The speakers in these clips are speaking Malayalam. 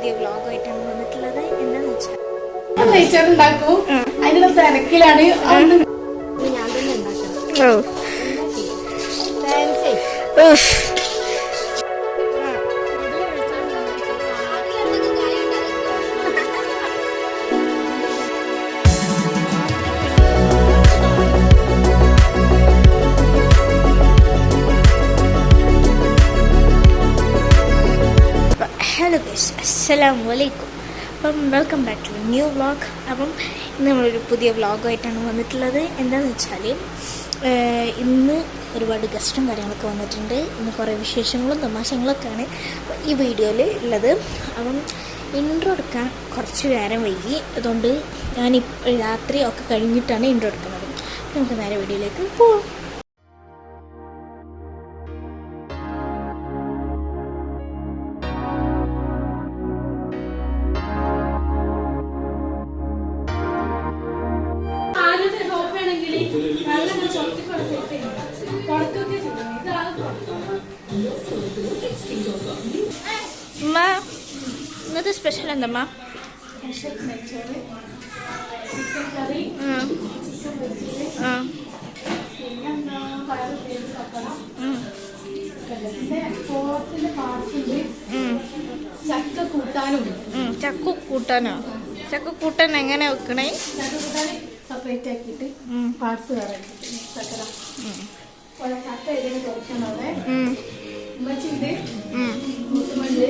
പുതിയ വ്ളോഗായിട്ടാണ് വന്നിട്ടുള്ളത്. എന്താന്ന് വെച്ചാൽ നെയ്ച്ചോറുണ്ടാക്കും. അതിനുള്ള തിരക്കിലാണ്. അന്ന് ഞാൻ തന്നെ ഉണ്ടാക്കണം. ഹലോ ഗൈസ് അസ്സലാം വലൈക്കും അപ്പം welcome back to new vlog. അപ്പം ഇന്ന് നമ്മളൊരു പുതിയ വ്ളോഗായിട്ടാണ് വന്നിട്ടുള്ളത്. എന്താണെന്ന് വെച്ചാൽ ഇന്ന് ഒരുപാട് ഗസ്റ്റും കാര്യങ്ങളൊക്കെ വന്നിട്ടുണ്ട്. ഇന്ന് കുറേ വിശേഷങ്ങളും തമാശകളൊക്കെയാണ് ഈ വീഡിയോയിൽ ഉള്ളത്. അപ്പം ഇൻട്രോ എടുക്കാൻ കുറച്ച് നേരം വൈകി. അതുകൊണ്ട് ഞാൻ രാത്രി ഒക്കെ കഴിഞ്ഞിട്ടാണ് ഇൻട്രോ എടുക്കുന്നത്. നമുക്ക് നേരെ വീഡിയോയിലേക്ക് പോവാം. പോത്തിന്റെ സ്പെഷ്യൽ എന്തമ്മാ? ചക്ക കൂട്ടാനും. ചക്ക കൂട്ടാനോ? ചക്ക കൂട്ടാൻ എങ്ങനെ വെക്കണേ? സെപ്പറേറ്റ് ആക്കിയിട്ട് പാർട്സ് വേറെ ചക്കര ചക്ക ഇതിന് ഉം, ഉമ്മച്ചിണ്ട് മുത്തുമുണ്ട്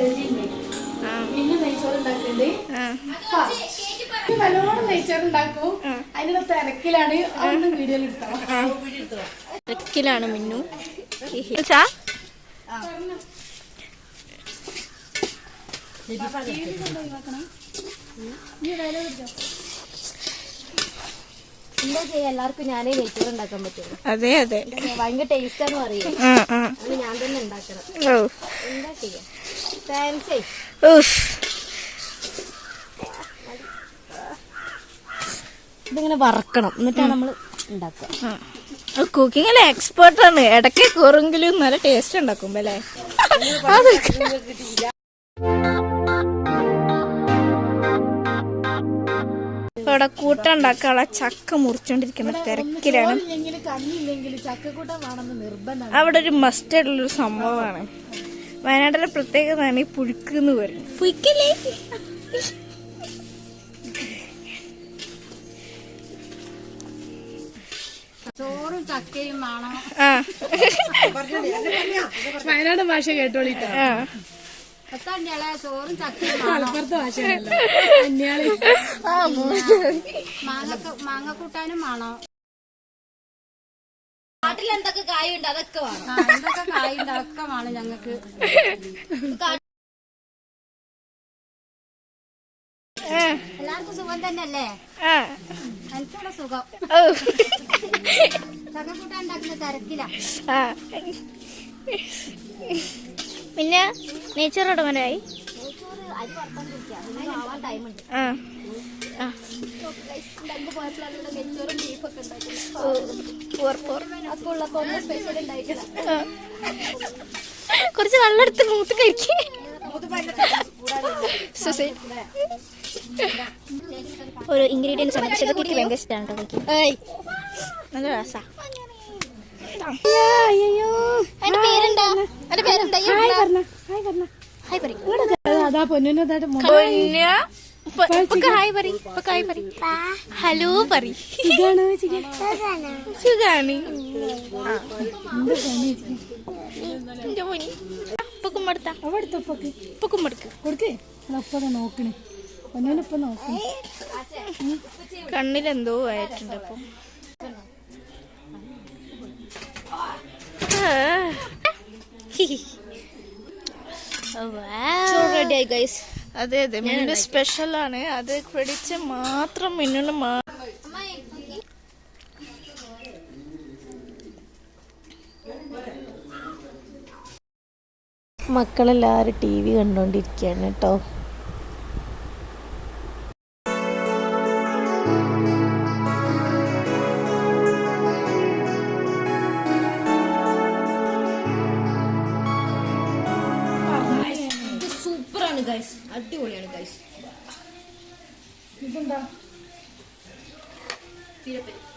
പിന്നെ നെയ്ച്ചോറ് ഉണ്ടാക്കുന്നുണ്ട് നല്ലോണം നെയ്ച്ചോറ് ഉണ്ടാക്കും. അതിനുള്ള തിരക്കിലാണ് വീഡിയോയിൽ എടുത്തോ തിരക്കിലാണ് മിന്നു. എന്താ ചെയ്യാ? എല്ലാവർക്കും ഞാനേ നെയ്ച്ചോറ് ഉണ്ടാക്കാൻ പറ്റുള്ളൂ. അതെ അതെ. ഭയങ്കര ടേസ്റ്റാന്ന് പറയും. അറിയാം ഞാൻ തന്നെ ഉണ്ടാക്കണം. ഓ. എന്താ ചെയ്യാ. ഇതിങ്ങനെ വറക്കണം. എന്നിട്ടാണ് നമ്മൾ ഉണ്ടാക്കുക. ആ എക്സ്പേർട്ട് ആണ്. ഇടയ്ക്ക് കുറുങ്കിലും നല്ല ടേസ്റ്റ് ഉണ്ടാക്കും അല്ലേ? ഇവിടെ കൂട്ടുണ്ടാക്കാനുള്ള ചക്ക മുറിച്ചോണ്ടിരിക്കുന്ന തിരക്കിലാണ്. അവിടെ ഒരു മസ്റ്റേഡ് ഉള്ളൊരു സംഭവമാണ്. വയനാട്ടിലെ പ്രത്യേകതയാണ് ഈ പുഴുക്ക് എന്ന് പറയുന്നത് പുഴുക്കല്ലേ? ചോറും ചക്കയും വേണം. വയനാട് ഭാഷ കേട്ടോളിട്ടാ. ചോറും ചക്കയും മലപ്പുറത്തെ മാങ്ങ കൂട്ടാനും വേണം. എന്തൊക്കെ കായുണ്ട്? അതൊക്കെ വേണം. എന്തൊക്കെ കായുണ്ട്? അതൊക്കെ വേണം ഞങ്ങക്ക് ആ എല്ലാവർക്കും സുഖം തന്നെയല്ലേ? ആ. എനിക്കിവിടെ സുഖം. ഓ ഉണ്ടാക്കുന്ന തിരക്കില. ആ. പിന്നെ അരി വറുത്തോണ്ടിരിക്കുക ആവാൻ ടൈമുണ്ട് ആ. കുറച്ച് വെള്ളം എടുത്ത് മൂത്ത് കഴിക്കേ. ഒരു ഇൻഗ്രീഡിയൻസ് ആണ്. പക്ഷെ അതൊക്കെ ഭയങ്കര ഇഷ്ടമാണ് കേട്ടോ നല്ല രസാ. പേരെന്താ? പേരെന്താ? ഹായ് പറ അതാ പൊന്നിനതായിട്ട് ഹായ് പറ ഇപ്പൊക്കെ ഹായ് പറ ഹലോ പറ സുഖാണ്. എന്റെ കൊടുക്കേ. നോക്കണേ. കണ്ണിലെന്തോ ആയിട്ടുണ്ട് അപ്പൊ റെഡി ആയി ഗൈസ് അതെ അതെ. മിന്നു സ്പെഷ്യൽ ആണ്. അത് ക്രെഡിറ്റ് മാത്രം മിന്നിന് മക്കളെല്ലാവരും ടി വി കണ്ടുകൊണ്ടിരിക്കുകയാണ് കേട്ടോ Pindah. Pindah.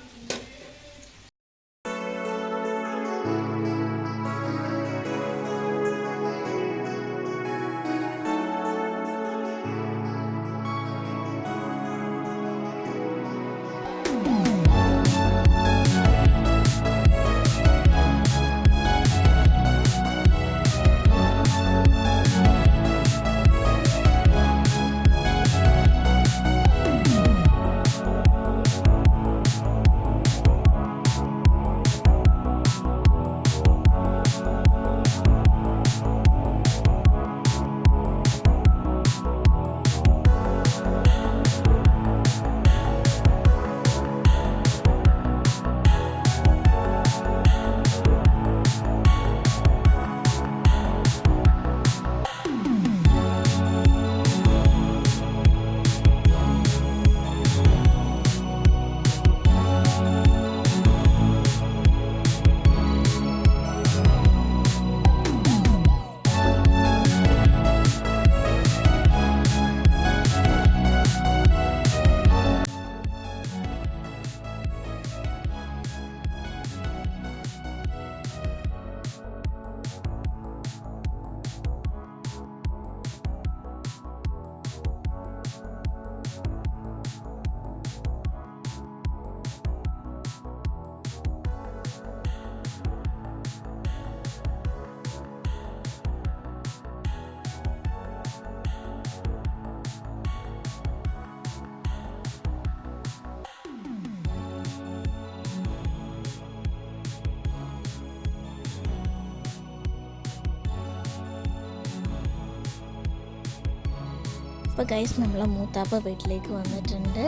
അപ്പോൾ ഗൈസ് നമ്മളെ മൂത്താപ്പ വീട്ടിലേക്ക് വന്നിട്ടുണ്ട്.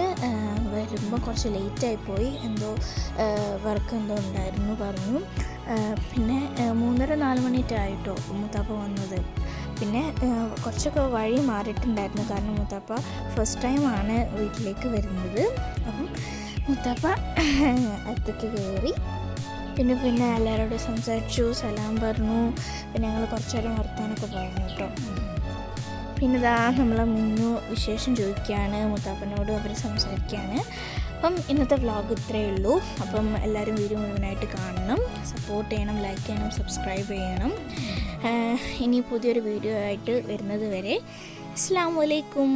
വരുമ്പോൾ കുറച്ച് ലേറ്റായി പോയി. എന്തോ വർക്ക് എന്തോ ഉണ്ടായിരുന്നു പറഞ്ഞു. പിന്നെ മൂന്നര നാല് മണിയൊക്കെ ആയിട്ടോ മൂത്താപ്പ വന്നത്. പിന്നെ കുറച്ചൊക്കെ വഴി മാറിയിട്ടുണ്ടായിരുന്നു. കാരണം മൂത്താപ്പ ഫസ്റ്റ് ടൈമാണ് വീട്ടിലേക്ക് വരുന്നത്. അപ്പം മൂത്താപ്പ അകത്തേക്ക് കയറി. പിന്നെ പിന്നെ എല്ലാവരോടും സംസാരിച്ചു സലാം പറഞ്ഞു. പിന്നെ ഞങ്ങൾ കുറച്ചേരം വർത്താനൊക്കെ പറഞ്ഞു കേട്ടോ. പിന്നെ ഇതാ നമ്മളെ മുന്നു വിശേഷം ചോദിക്കുകയാണ് മുത്താപ്പനോട് അവർ സംസാരിക്കുകയാണ്. അപ്പം ഇന്നത്തെ വ്ളോഗ് ഇത്രയേ ഉള്ളൂ. അപ്പം എല്ലാവരും വീഡിയോ മുഴുവനായിട്ട് കാണണം. സപ്പോർട്ട് ചെയ്യണം ലൈക്ക് ചെയ്യണം സബ്സ്ക്രൈബ് ചെയ്യണം. ഇനി പുതിയൊരു വീഡിയോ ആയിട്ട് വരുന്നത് വരെ. അസ്സാം വലൈക്കും